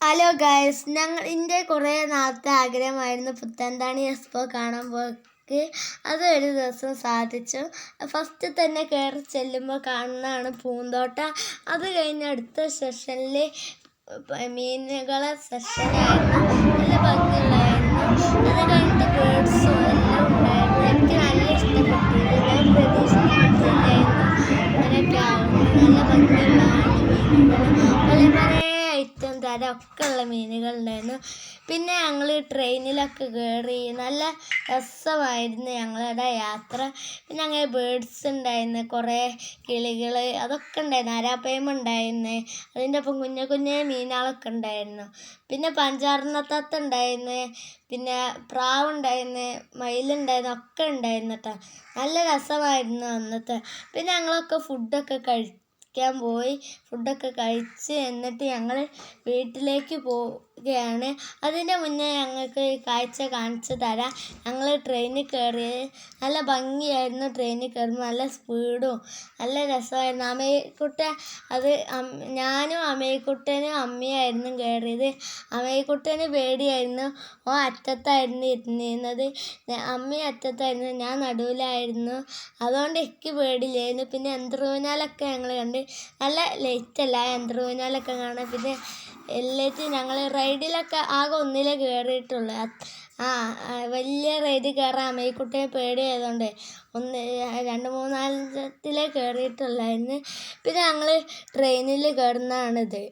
Hello guys ഞങ്ങൾ എന്റെ കുറേ നാളത്തെ ആഗ്രഹമായിരുന്നു. പുത്തൻതാണി എക്സ്പോ കാണാൻ പോക്ക്. അത് ഒരു ദിവസം സാധിച്ചു. ഫസ്റ്റ് തന്നെ കയറി ചെല്ലുമ്പോൾ കാണുന്നതാണ് പൂന്തോട്ട. അത് കഴിഞ്ഞ് അടുത്ത സെഷനിൽ മീനുകളെ സെഷനായിരുന്നു നല്ല ഭംഗിയുള്ളതായിരുന്നു. അത് കഴിഞ്ഞിട്ട് ബേഡ്സും എല്ലാം ഉണ്ടായിരുന്നു. എനിക്ക് നല്ല ഇഷ്ടപ്പെട്ടു ഞാൻ പ്രതീക്ഷിച്ചിട്ടില്ലായിരുന്നു. അങ്ങനെയൊക്കെ ആവുന്നു. നല്ല ഭംഗിയുള്ളതാണ് മീനുകൾ പല തരം ഒക്കെ ഉള്ള മീനുകൾ ഉണ്ടായിരുന്നു. പിന്നെ ഞങ്ങൾ ട്രെയിനിലൊക്കെ കയറി നല്ല രസമായിരുന്നു ഞങ്ങളുടെ യാത്ര. പിന്നെ അങ്ങനെ ബേഡ്സ് ഉണ്ടായിരുന്നു കുറേ കിളികൾ അതൊക്കെ ഉണ്ടായിരുന്നു ആരാപ്പയം ഉണ്ടായിരുന്നു അതിന്റെ ഒപ്പം കുഞ്ഞു കുഞ്ഞു മീനുകളൊക്കെ ഉണ്ടായിരുന്നു. പിന്നെ പഞ്ചാറിനത്തത്ത് ഉണ്ടായിരുന്നു പിന്നെ പ്രാവ് ഉണ്ടായിരുന്നു മയിലുണ്ടായിരുന്നു ഒക്കെ ഉണ്ടായിരുന്നു കേട്ടോ. നല്ല രസമായിരുന്നു അന്നത്തെ. പിന്നെ ഞങ്ങളൊക്കെ ഫുഡൊക്കെ കഴി കഴിക്കാൻ പോയി. ഫുഡൊക്കെ കഴിച്ച് എന്നിട്ട് ഞങ്ങൾ വീട്ടിലേക്ക് പോവുകയാണ് അതിന്റെ മുന്നേ ഞങ്ങൾക്ക് കാഴ്ച കാണിച്ചു തരാം ഞങ്ങൾ ട്രെയിനിൽ കയറി. നല്ല ഭംഗിയായിരുന്നു ട്രെയിനിൽ കയറുമ്പോൾ നല്ല സ്പീഡും നല്ല രസമായിരുന്നു. അമ്മയ്ക്കുട്ട അത് ഞാനും അമ്മയെക്കുട്ടനും അമ്മയായിരുന്നു കയറിയത്. അമ്മയെക്കുട്ടന് പേടിയായിരുന്നു. ഓ അറ്റത്തായിരുന്നു ഇരുന്നിരുന്നത്. അമ്മ അറ്റത്തായിരുന്നു. ഞാൻ നടുവിലായിരുന്നു. അതുകൊണ്ട് എനിക്ക് പേടിയില്ലായിരുന്നു. പിന്നെ യന്ത്രൂഞ്ഞാലൊക്കെ ഞങ്ങൾ കണ്ട്. നല്ല ലൈറ്റല്ല യന്ത്രൂഞ്ഞാലൊക്കെ കാണാൻ. പിന്നെ എല്ലാറ്റും ഞങ്ങൾ റൈഡിലൊക്കെ ആകെ ഒന്നിലേ കയറിയിട്ടുള്ളൂ ആ വലിയ റൈഡിൽ കയറാൻ പേടി പേടിയായതുകൊണ്ട് ഒന്ന് രണ്ട് മൂന്നാലത്തിലേ കയറിയിട്ടുള്ളായിരുന്നു പിന്നെ ഞങ്ങൾ ട്രെയിനിൽ കയറുന്നതാണിത്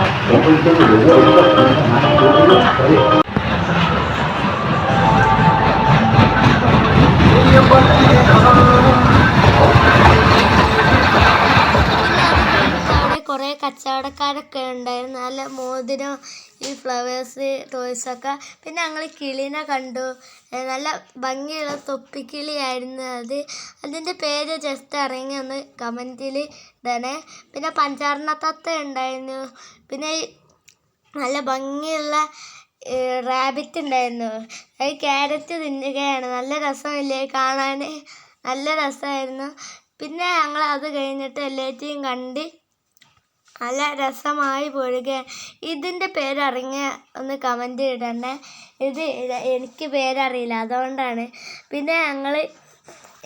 അവിടെ കുറേ കച്ചവടക്കാരൊക്കെ ഉണ്ടായിരുന്നു. നല്ല മോതിരം ഈ ഫ്ലവേഴ്സ് ടോയ്സൊക്കെ പിന്നെ ഞങ്ങൾ കിളീനെ കണ്ടു. നല്ല ഭംഗിയുള്ള തൊപ്പിക്കിളിയായിരുന്നു അത്. അതിന്റെ പേര് ജസ്റ്റ് ഇറങ്ങി ഒന്ന് കമന്റിൽ ഇടണേ. പിന്നെ പഞ്ചാർണത്തത്ത ഉണ്ടായിരുന്നു. പിന്നെ നല്ല ഭംഗിയുള്ള റാബിറ്റ് ഉണ്ടായിരുന്നു. അത് ക്യാരറ്റ് തിന്നുകയാണ്. നല്ല രസമില്ലേ കാണാൻ നല്ല രസമായിരുന്നു. പിന്നെ ഞങ്ങൾ അത് കഴിഞ്ഞിട്ട് എല്ലാറ്റിയും കണ്ട് നല്ല രസമായി പോരുക. ഇതിന്റെ പേരറിഞ്ഞ ഒന്ന് കമന്റ് ഇടണേ. ഇത് എനിക്ക് പേരറിയില്ല അതുകൊണ്ടാണ്. പിന്നെ ഞങ്ങൾ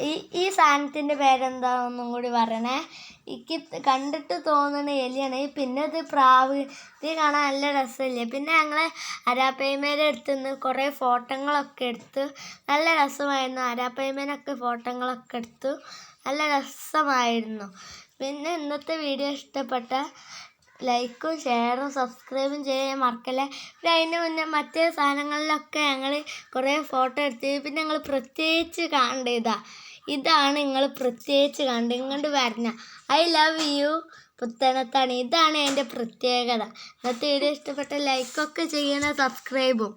ഈ ഈ സാധനത്തിന്റെ പേരെന്താ ഒന്നും കൂടി പറയണേ. എനിക്ക് കണ്ടിട്ട് തോന്നുന്ന എലിയാണ്. പിന്നെ ഇത് പ്രാവ് ഇത് കാണാൻ നല്ല രസമില്ലേ? പിന്നെ ഞങ്ങൾ അരാപ്പയ്മേന്റെ അടുത്ത് നിന്ന് കുറേ ഫോട്ടോകളൊക്കെ എടുത്തു. നല്ല രസമായിരുന്നു. അരാപ്പയ്മേനൊക്കെ ഫോട്ടോകളൊക്കെ എടുത്തു. നല്ല രസമായിരുന്നു. പിന്നെ ഇന്നത്തെ വീഡിയോ ഇഷ്ടപ്പെട്ട ലൈക്കും ഷെയറും സബ്സ്ക്രൈബും ചെയ്യാൻ മറക്കല്ലേ? പിന്നെ അതിന് മുന്നേ മറ്റേ സാധനങ്ങളിലൊക്കെ ഞങ്ങൾ കുറേ ഫോട്ടോ എടുത്ത് പിന്നെ ഞങ്ങൾ പ്രത്യേകിച്ച് കാണേണ്ട ഇതാ ഇതാണ് നിങ്ങൾ പ്രത്യേകിച്ച് കണ്ട് ഇങ്ങോട്ട് വരണ. ഐ ലവ് യു പുത്തനത്താണ്. ഇതാണ് എന്റെ പ്രത്യേകത. ഇന്നത്തെ വീഡിയോ ഇഷ്ടപ്പെട്ട ലൈക്കൊക്കെ ചെയ്യണം സബ്സ്ക്രൈബും.